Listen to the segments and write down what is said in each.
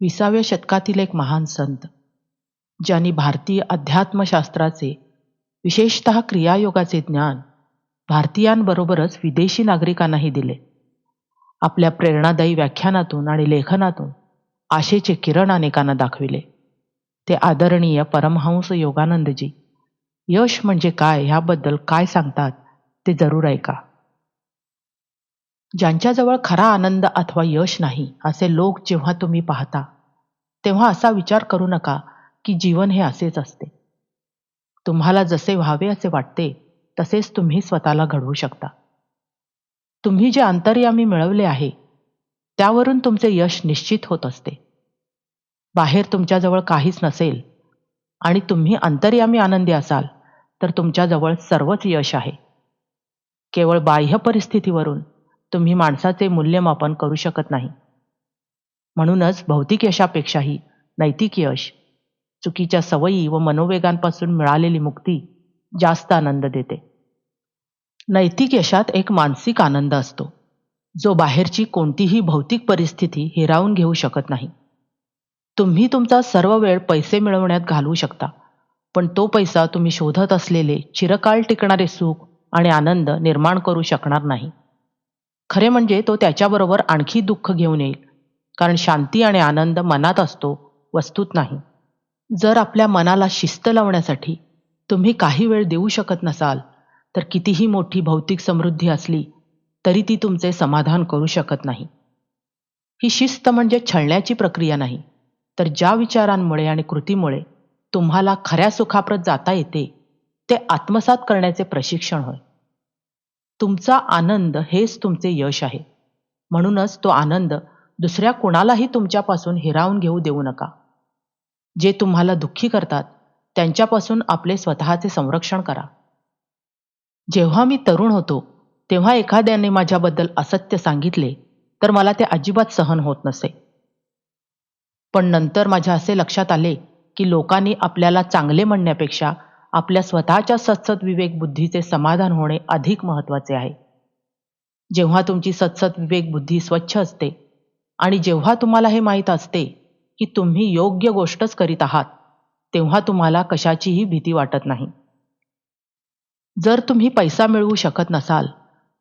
विसाव्या शतकातील एक महान संत ज्यांनी भारतीय अध्यात्मशास्त्राचे विशेषत क्रियायोगाचे ज्ञान भारतीयांबरोबरच विदेशी नागरिकांनाही दिले. आपल्या प्रेरणादायी व्याख्यानातून आणि लेखनातून आशेचे किरण अनेकांना दाखविले. ते आदरणीय परमहंस योगानंदजी यश म्हणजे काय ह्याबद्दल काय सांगतात ते जरूर ऐका. ज्यांच्याजवळ खरा आनंद अथवा यश नाही असे लोक जेव्हा तुम्ही पाहता तेव्हा असा विचार करू नका की जीवन हे असेच असते. तुम्हाला जसे व्हावे असे वाटते तसेच तुम्ही स्वतःला घडवू शकता. तुम्ही जे अंतर्यामी मिळवले आहे त्यावरून तुमचे यश निश्चित होत असते. बाहेर तुमच्याजवळ काहीच नसेल आणि तुम्ही अंतर्यामी आनंदी असाल तर तुमच्याजवळ सर्वच यश आहे. केवळ बाह्य परिस्थितीवरून तुम्ही माणसाचे मूल्यमापन करू शकत नाही. म्हणूनच भौतिक यशापेक्षाही नैतिक यश चुकीच्या सवयी व मनोवेगांपासून मिळालेली मुक्ती जास्त आनंद देते. नैतिक यशात एक मानसिक आनंद असतो जो बाहेरची कोणतीही भौतिक परिस्थिती हिरावून घेऊ शकत नाही. तुम्ही तुमचा सर्व वेळ पैसे मिळवण्यात घालवू शकता पण तो पैसा तुम्ही शोधत असलेले चिरकाळ टिकणारे सुख आणि आनंद निर्माण करू शकणार नाही. खरे म्हणजे तो त्याच्याबरोबर आणखी दुःख घेऊन येईल. कारण शांती आणि आनंद मनात असतो वस्तूत नाही. जर आपल्या मनाला शिस्त लावण्यासाठी तुम्ही काही वेळ देऊ शकत नसाल तर कितीही मोठी भौतिक समृद्धी असली तरी ती तुमचे समाधान करू शकत नाही. ही शिस्त म्हणजे छळण्याची प्रक्रिया नाही तर ज्या विचारांमुळे आणि कृतीमुळे तुम्हाला खऱ्या सुखाप्रत जाता येते ते आत्मसात करण्याचे प्रशिक्षण होय. तुमचा आनंद हेच तुमचे यश आहे. म्हणूनच तो आनंद दुसऱ्या कुणालाही तुमच्यापासून हिरावून घेऊ देऊ नका. जे तुम्हाला दुःखी करतात त्यांच्यापासून आपले स्वतःचे संरक्षण करा. जेव्हा मी तरुण होतो तेव्हा एखाद्याने माझ्याबद्दल असत्य सांगितले तर मला ते अजिबात सहन होत नसे. पण नंतर माझ्या असे लक्षात आले की लोकांनी आपल्याला चांगले म्हणण्यापेक्षा आपल्या स्वतःच्या सत्सत विवेक बुद्धीचे समाधान होणे अधिक महत्त्वाचे आहे. जेव्हा तुमची सत्सत विवेक बुद्धी स्वच्छ असते आणि जेव्हा तुम्हाला हे माहीत असते की तुम्ही योग्य गोष्टच करीत आहात तेव्हा तुम्हाला कशाचीही भीती वाटत नाही. जर तुम्ही पैसा मिळवू शकत नसाल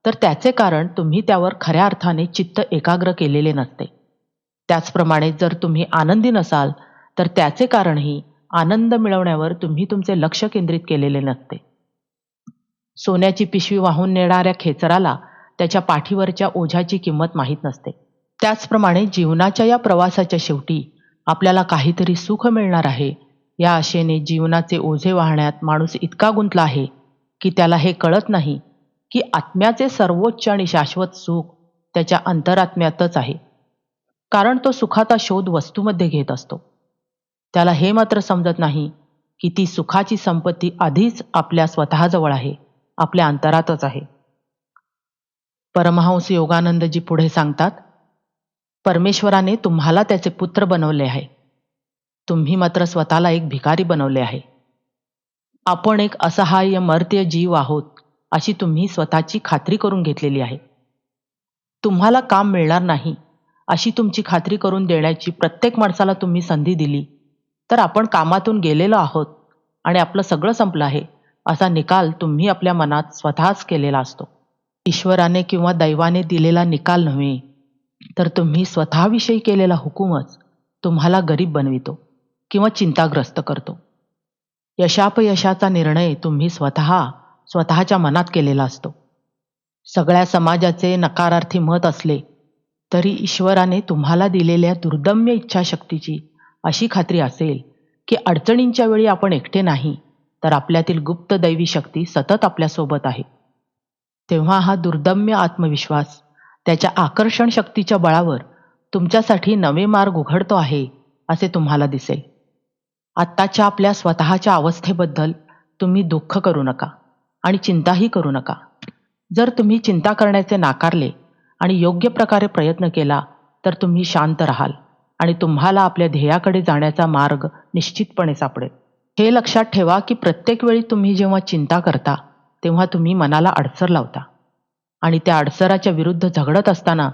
तर त्याचे कारण तुम्ही त्यावर खऱ्या अर्थाने चित्त एकाग्र केलेले नसते. त्याचप्रमाणे जर तुम्ही आनंदी नसाल तर त्याचे कारणही आनंद मिळवण्यावर तुम्ही तुमचे लक्ष केंद्रित केलेले नसते. सोन्याची पिशवी वाहून नेणाऱ्या खेचराला त्याच्या पाठीवरच्या ओझ्याची किंमत माहीत नसते. त्याचप्रमाणे जीवनाच्या या प्रवासाच्या शेवटी आपल्याला काहीतरी सुख मिळणार आहे. या आशेने जीवनाचे ओझे वाहण्यात माणूस इतका गुंतला आहे की त्याला हे कळत नाही की आत्म्याचे सर्वोच्च आणि शाश्वत सुख त्याच्या अंतरात्म्यातच आहे. कारण तो सुखाचा शोध वस्तूमध्ये घेत असतो. त्याला हे मात्र समजत नाही की ती सुखाची संपत्ती आधीच आपल्या स्वतःजवळ आहे आपल्या अंतरातच आहे. परमहंस योगानंदजी पुढे सांगतात परमेश्वराने तुम्हाला त्याचे पुत्र बनवले आहे. तुम्ही मात्र स्वतःला एक भिकारी बनवले आहे. आपण एक असहाय्य मर्त्य जीव आहोत अशी तुम्ही स्वतःची खात्री करून घेतलेली आहे. तुम्हाला काम मिळणार नाही अशी तुमची खात्री करून देण्याची प्रत्येक माणसाला तुम्ही संधी दिली तर आपण कामातून गेलेलो आहोत आणि आपलं सगळं संपलं आहे असा निकाल तुम्ही आपल्या मनात स्वतःच केलेला असतो. ईश्वराने किंवा दैवाने दिलेला निकाल नव्हे तर तुम्ही स्वतःविषयी केलेला हुकूमच तुम्हाला गरीब बनवितो किंवा चिंताग्रस्त करतो. यशापयशाचा निर्णय तुम्ही स्वतः स्वतःच्या मनात केलेला असतो. सगळ्या समाजाचे नकारार्थी मत असले तरी ईश्वराने तुम्हाला दिलेल्या दुर्दम्य इच्छाशक्तीची अशी खात्री असेल की अडचणींच्या वेळी आपण एकटे नाही तर आपल्यातील गुप्त दैवी शक्ती सतत आपल्यासोबत आहे. तेव्हा हा दुर्दम्य आत्मविश्वास त्याच्या आकर्षण शक्तीच्या बळावर तुमच्यासाठी नवे मार्ग उघडतो आहे असे तुम्हाला दिसेल. आत्ताच्या आपल्या स्वतःच्या अवस्थेबद्दल तुम्ही दुःख करू नका आणि चिंताही करू नका. जर तुम्ही चिंता करण्याचे नाकारले आणि योग्य प्रकारे प्रयत्न केला तर तुम्ही शांत राहाल. आणि तुम्हाला आपल्या ध्येयाकडे जाण्याचा मार्ग निश्चितपणे सापडेल. हे लक्षात ठेवा की प्रत्येक वेळी तुम्ही जेव्हा चिंता करता तेव्हा तुम्ही मनाला अडसर लावता. आणि त्या अडसराच्या विरुद्ध झगडत असताना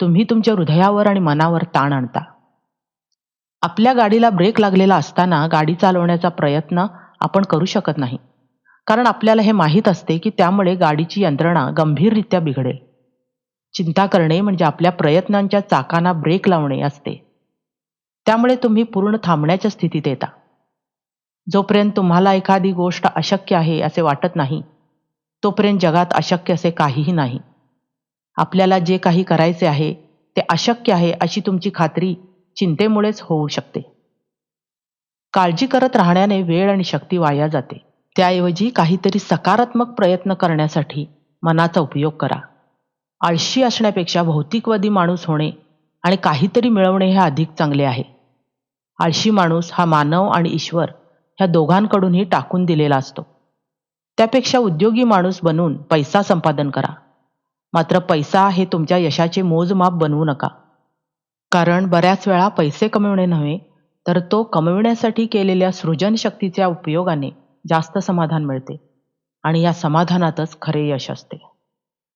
तुम्ही तुमच्या हृदयावर आणि मनावर ताण आणता. आपल्या गाडीला ब्रेक लागलेला असताना गाडी चालवण्याचा प्रयत्न आपण करू शकत नाही. कारण आपल्याला हे माहीत असते की त्यामुळे गाडीची यंत्रणा गंभीररित्या बिघडेल. चिंता करणे म्हणजे आपल्या प्रयत्नांच्या चाकांना ब्रेक लावणे असते. त्यामुळे तुम्ही पूर्ण थांबण्याच्या स्थितीत येता. जोपर्यंत तुम्हाला एखादी गोष्ट अशक्य आहे असे वाटत नाही तोपर्यंत जगात अशक्य असे काहीही नाही. आपल्याला जे काही करायचे आहे ते अशक्य आहे अशी तुमची खात्री चिंतेमुळेच होऊ शकते. काळजी करत राहण्याने वेळ आणि शक्ती वाया जाते. त्याऐवजी काहीतरी सकारात्मक प्रयत्न करण्यासाठी मनाचा उपयोग करा. आळशी असण्यापेक्षा भौतिकवादी माणूस होणे आणि काहीतरी मिळवणे हे अधिक चांगले आहे. आळशी माणूस हा मानव आणि ईश्वर ह्या दोघांकडूनही टाकून दिलेला असतो. त्यापेक्षा उद्योगी माणूस बनून पैसा संपादन करा. मात्र पैसा हे तुमच्या यशाचे मोजमाप बनवू नका. कारण बऱ्याच वेळा पैसे कमविणे नव्हे तर तो कमविण्यासाठी केलेल्या सृजनशक्तीच्या उपयोगाने जास्त समाधान मिळते. आणि या समाधानातच खरे यश असते.